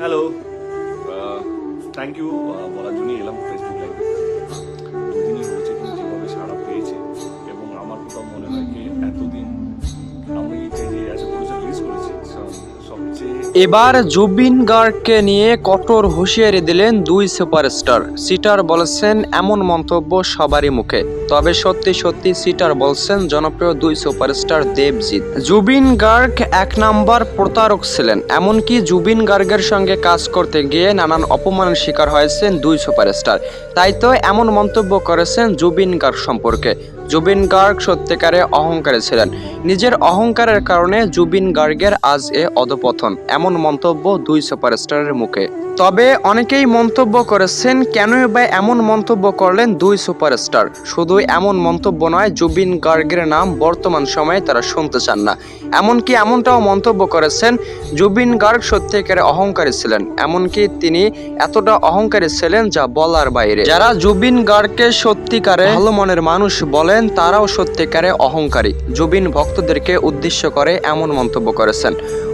Hello thank you বলার জন্যই এলাম ফেসবুক এবার জুবিন গার্গকে নিয়ে কঠোর হুঁশিয়ারি দিলেন দুই সুপারস্টার। সিটার বলেছেন, এমন মন্তব্য সবারই মুখে। তবে সত্যি সত্যি সিটার বলছেন, জনপ্রিয় দুই সুপারস্টার দেবজিৎ। জুবিন গার্গ এক নাম্বার প্রতারক ছিলেন। এমনকি জুবিন গার্গের সঙ্গে কাজ করতে গিয়ে নানান অপমানের শিকার হয়েছেন দুই সুপারস্টার। তাই তো এমন মন্তব্য করেছেন জুবিন গার্গ সম্পর্কে। জুবিন গার্গ সত্যিকারে অহংকারী ছিলেন। নিজের অহংকারের কারণে জুবিন গার্গের আজ এ অধপতন, এমন মন্তব্য দুই সুপারস্টারের মুখে। তবে অনেকেই মন্তব্য করেছেন, কেনই বা এমন মন্তব্য করলেন দুই সুপারস্টার। শুধু এমন মন্তব্য নয়, জুবিন গার্গের নাম বর্তমান সময়ে তারা শুনতে চান না। এমনকি এমনটাও মন্তব্য করেছেন, জুবিন গার্গ সত্যিকারে অহংকারী ছিলেন। এমনকি তিনি এতটা অহংকারী ছিলেন যা বলার বাইরে। যারা জুবিন গার্গকে সত্যিকারে ভালো মনের মানুষ বলেন তারাও সত্যিকারে অহংকারী। জুবিন ভক্তদেরকে উদ্দেশ্য করে এমন মন্তব্য করেছেন।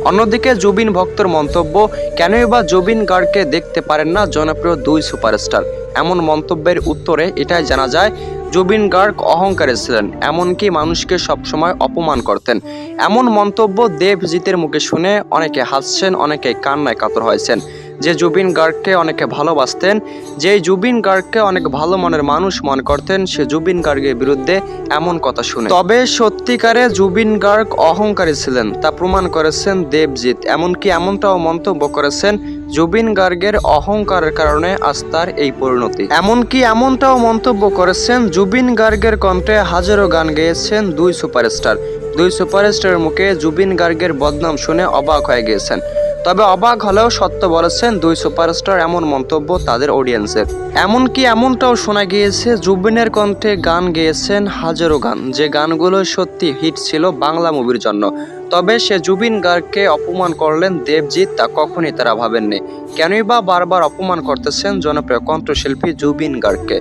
অন্যদিকে জুবিন ভক্তর মন্তব্য, কেনই বা জুবিন গার্গকে দেখতে পারেন না জনপ্রিয় দুই সুপারস্টার? এমন মন্তব্যের উত্তরে এটাই জানা যায়, জুবিন গার্গ অহংকারী ছিলেন, এমনকি মানুষকে সবসময় অপমান করতেন। এমন মন্তব্য দেবজিতের মুখে শুনে অনেকে হাসছেন, অনেকে কান্নায় কাতর হয়েছেন। যে জুবিন গার্গকে অনেকে ভালোবাসতেন যে জুবিন গার্গকে অনেক ভালো মনের মানুষ মনে করতেন, সে জুবিন গার্গের বিরুদ্ধে এমন কথা শুনে। তবে সত্যিকারে জুবিন গার্গ অহংকারী ছিলেন, তা প্রমাণ করেছেন দেবজিৎ। এমনকি এমনটাও মন্তব্য করেছেন, জুবিন গার্গের অহংকারের কারণে আজ তার এই পরিণতি। এমনকি এমনটাও মন্তব্য করেছেন, জুবিন গার্গের কণ্ঠে হাজারো গান গেয়েছেন দুই সুপারস্টার। দুই সুপারস্টারের মুখে জুবিন গার্গের বদনাম শুনে অবাক হয়ে গিয়েছেন। তবে অবাক হলেও সত্য বলেছেন দুই সুপারস্টার এমন মন্তব্য তাদের অডিয়েন্সের। এমনকি এমনটাও শোনা গিয়েছে, জুবিনের কণ্ঠে গান গেয়েছেন হাজারো গান। যে গানগুলো সত্যি হিট ছিল বাংলা মুভির জন্য। তবে সে জুবিন গার্গকে অপমান করলেন দেবজিৎ, তা কখনই তারা ভাবেননি। কেনই বা বারবার অপমান করতেছেন জনপ্রিয় কণ্ঠশিল্পী জুবিন গার্গকে।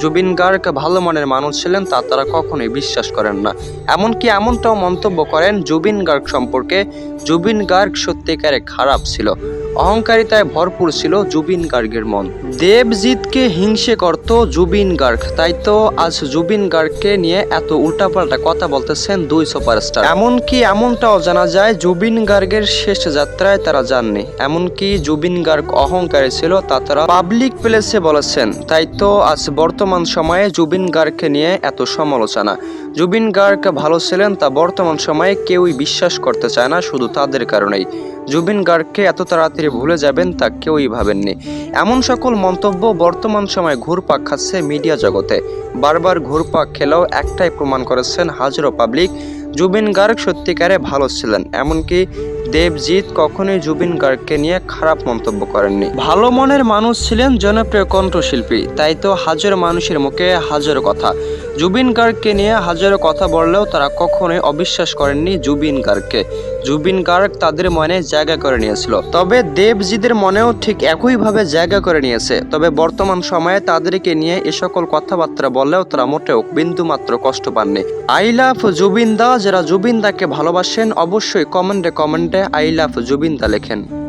জুবিন গার্গ ভালো মনের মানুষ ছিলেন, তা তারা কখনোই বিশ্বাস করেন না। এমনকি এমনটাও মন্তব্য করেন জুবিন গার্গ সম্পর্কে। জুবিন গার্গ সত্যিকারে খারাপ ছিল। অহংকারিতায় ভরপুর ছিল জুবিন গার্গের মন। দেবজিৎকে হিংসে করত জুবিন গার্গ। তাই তো আজ জুবিন গার্গকে নিয়ে এত উল্টাপাল্টা কথা বলতেছেন দুই সুপারস্টার। এমনকি এমনটাও জানা যায়, জুবিন গার্গের শেষ যাত্রায় তারা যাননি। এমনকি জুবিন গার্গ অহংকারী ছিল, তা তারা পাবলিক প্লেসে বলেছেন। তাই তো আজ বর্তমান সময়ে জুবিন গার্গকে নিয়ে এত সমালোচনা। জুবিন গার্গ ভালো ছিলেন তা বর্তমান সময়ে কেউই বিশ্বাস করতে চায় না, শুধু তাদের কারণেই। জুবিন গার্গকে এত তাড়াতাড়ি ভুলে যাবেন তা কেউই ভাবেননি। এমন সকল মন্তব্য বর্তমান সময়ে ঘুরপাক খাচ্ছে মিডিয়া জগতে। বারবার ঘুরপাক খেলেও একটাই প্রমাণ করেছেন হাজারো পাবলিক, জুবিন গার্গ সত্যিকারে ভালো ছিলেন। এমনকি দেবজিৎ কখনোই জুবিন গার্গকে নিয়ে খারাপ মন্তব্য করেননি। ভালো মনের মানুষ ছিলেন জনপ্রিয় কণ্ঠশিল্পী, তাই তো হাজারো মানুষের মুখে হাজারো কথা। জুবিন গার্গকে নিয়ে হাজারো কথা বললেও তারা কখনোই অবিশ্বাস করেননি জুবিন গার্গকে। জুবিন গার্গ তাদের মনে জায়গা করে নিয়েছিল। তবে দেবজিদের মনেও ঠিক একইভাবে জায়গা করে নিয়েছে। তবে বর্তমান সময়ে তাদেরকে নিয়ে এ সকল কথাবার্তা বললেও তারা মোটেও বিন্দু মাত্র কষ্ট পাননি। আই লাভ জুবিন দা, যারা জুবিন দাকে ভালোবাসেন, অবশ্যই কমেন্টে কমেন্টে আই লাভ জুবিন দা লেখেন।